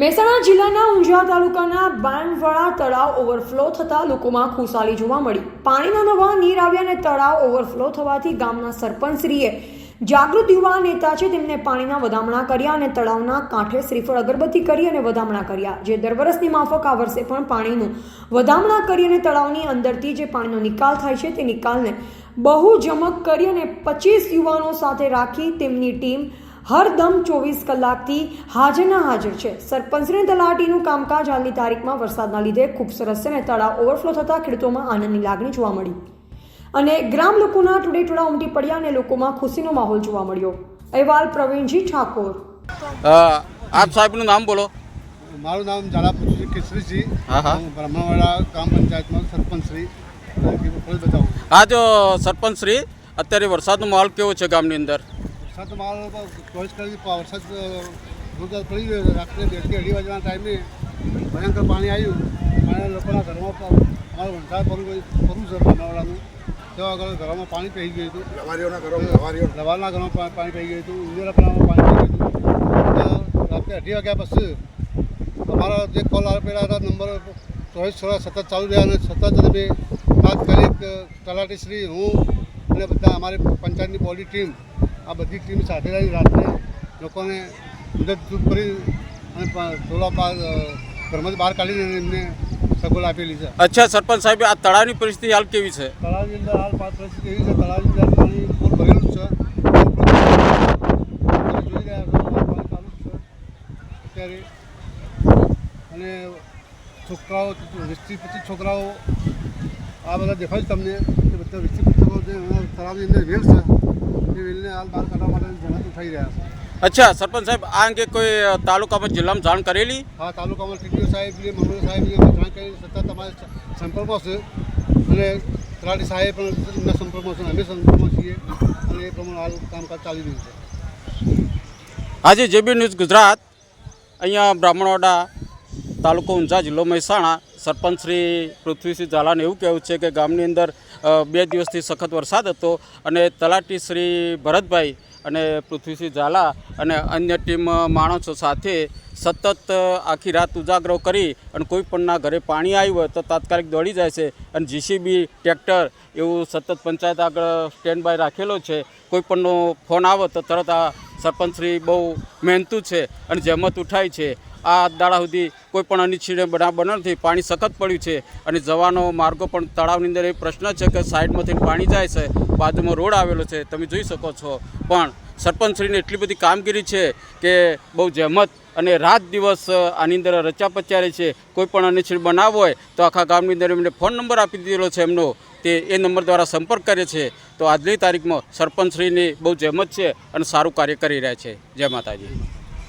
વીરપુરા તાલુકાના બાણવાડા તળાવ ઓવરફ્લો થતાં લોકોમાં ખુશાલી જોવા મળી. પાણીના નવા નીર આવ્યા અને તળાવ ઓવરફ્લો થવાથી ગામના સરપંચશ્રીએ જાગૃત યુવા નેતા છે તેમને પાણીના વધામણા કર્યા અને તળાવના કાંઠે શ્રીફળ અગરબત્તી કરી અને વધામણા કર્યા, જે દર વર્ષની માફક આ વર્ષે પણ પાણીનું વધામણા કરી અને તળાવની અંદરથી જે પાણીનો નિકાલ થાય છે તે નિકાલને બહુ જમક કરી અને પચીસ યુવાનો સાથે રાખી તેમની ટીમ હરદમ ચોવીસ કલાકથી હાજરના હાજર છે. સરપંચની તલાટીનું કામકાજ હાલની તારીખમાં વરસાદના લીધે ખૂબ સરસ છે અને તળાવ ઓવરફ્લો થતાં ખેડૂતોમાં આનંદની લાગણી જોવા મળી. અને ગ્રામ લોકોના ટોળે ટોળા ઉમટી પડ્યા અને લોકોમાં ખુશીનો માહોલ જોવા મળ્યો. અહેવાલ પ્રવીણજી ઠાકોર. આપ સાહેબનું નામ બોલો. મારું નામ ઝાલા પુરુષ કેસરીજી. હા, હા. હું બ્રહ્માવાડા ગ્રામ પંચાયતમાં સરપંચ શ્રી ફરજ બતાવું આ જો સરપંચ શ્રી અત્યારે વરસાદનો માહોલ કેવો છે ગામની અંદર? વરસાદ મારો ચોવીસ કલાક વરસાદ અ, પડી ગયો રાત્રે બેથી અઢી વાગ્યાના ટાઈમે ભયંકર પાણી આવ્યું. અને લોકોના ઘરમાં અમારું વંસાર પરવું પરવું છે બ્રહ્માવાડાનું તેવા આગળ ઘરમાં પાણી પહી ગયું હતું. લવારીઓના ઘરો લવારીઓ. લવારના ઘરમાં પાણી પહી ગયું હતું. ઇન્દિરા પલામાં પાણી પહી ગયું હતું. રાત્રે અઢી વાગ્યા પછી અમારા જે કોલ આપેલા હતા નંબર ચોવીસ છોડા સતત ચાલુ રહ્યા અને સતત અમે તાત્કાલિક તલાટી શ્રી હું અને બધા અમારી પંચાયતની બોડી ટીમ આ બધી ટીમ સાથે રહી રાત્રે લોકોને મદદરૂપ કરી અને બહાર ઘરમાંથી બહાર કાઢીને એમને સગવડ આપેલી છે. અચ્છા સરપંચ સાહેબ આ તળાવની પરિસ્થિતિ હાલ કેવી છે? તળાવની અંદર હાલ પરિસ્થિતિ એવી છે તળાવની અંદર પાણી ફૂલ ભરેલું છે. જોઈ રહ્યા છો પાણી ચાલુ છે. અત્યારે અને છોકરાઓ વીસથી પચીસ છોકરાઓ આ બધા દેખાય છે તમને. એ બધા વીસથી પચીસ છોકરાઓ તળાવની અંદર વેલ છે. એ વેલને હાલ બહાર કાઢવા માટે જણાતું થઈ રહ્યા છે. અચ્છા સરપંચ સાહેબ આ અંગે કોઈ તાલુકામાં જિલ્લામાં જાણ કરેલી? હા તાલુકામાં ટીડીઓ સાહેબ ને મંગળ સાહેબ ને જાણ કરી સત્તા તમારે સંપર્કમાં છે. અને તલાટી સાહેબ પણ એમના સંપર્કમાં છે અમે સંપર્કમાં છીએ. અને એ પ્રમાણે હાલ કામકાજ ચાલી રહ્યું છે. આજે જેબી ન્યૂઝ ગુજરાત અહીંયા બ્રાહ્મણવાડા તાલુકો ઊંઝા જિલ્લો મહેસાણા. સરપંચ શ્રી પૃથ્વીસિંહ ઝાલાને એવું કહેવું છે કે ગામની અંદર બે દિવસથી સખત વરસાદ હતો અને તલાટી શ્રી ભરતભાઈ અને પૃથ્વીસિંહ ઝાલા અને અન્ય ટીમ માણસો સાથે સતત આખી રાત ઉજાગરો કરી અને કોઈ પણના ઘરે પાણી આવ્યું હોય તો તાત્કાલિક દોડી જાય છે અને જીસીબી ટ્રેક્ટર એવું સતત પંચાયત આગળ સ્ટેન્ડ બાય રાખેલો છે. કોઈ પણનો ફોન આવે તો તરત આ સરપંચશ્રી બહુ મહેનતું છે અને જહેમત ઉઠાય છે. આ દાડા સુધી કોઈ પણ અનિચ્છનીય બનાવ નથી પાણી સખત પડ્યું છે અને જવાનો માર્ગો પણ તળાવની અંદર એ પ્રશ્ન છે કે સાઈડમાંથી પાણી જાય છે, બાજુમાં રોડ આવેલો છે, તમે જોઈ શકો છો. પણ સરપંચશ્રીને એટલી બધી કામગીરી છે કે બહુ જહેમત અને રાત દિવસ આની અંદર રચા પચારે છે. કોઈ પણ અનિચ્છનીય બનાવ હોય તો આખા ગામની અંદર એમને ફોન નંબર આપી દીધેલો છે એમનો. તે એ નંબર દ્વારા સંપર્ક કરે છે. તો આજની તારીખમાં સરપંચશ્રીની બહુ જહેમત છે અને સારું કાર્ય કરી રહ્યા છે. જય માતાજી.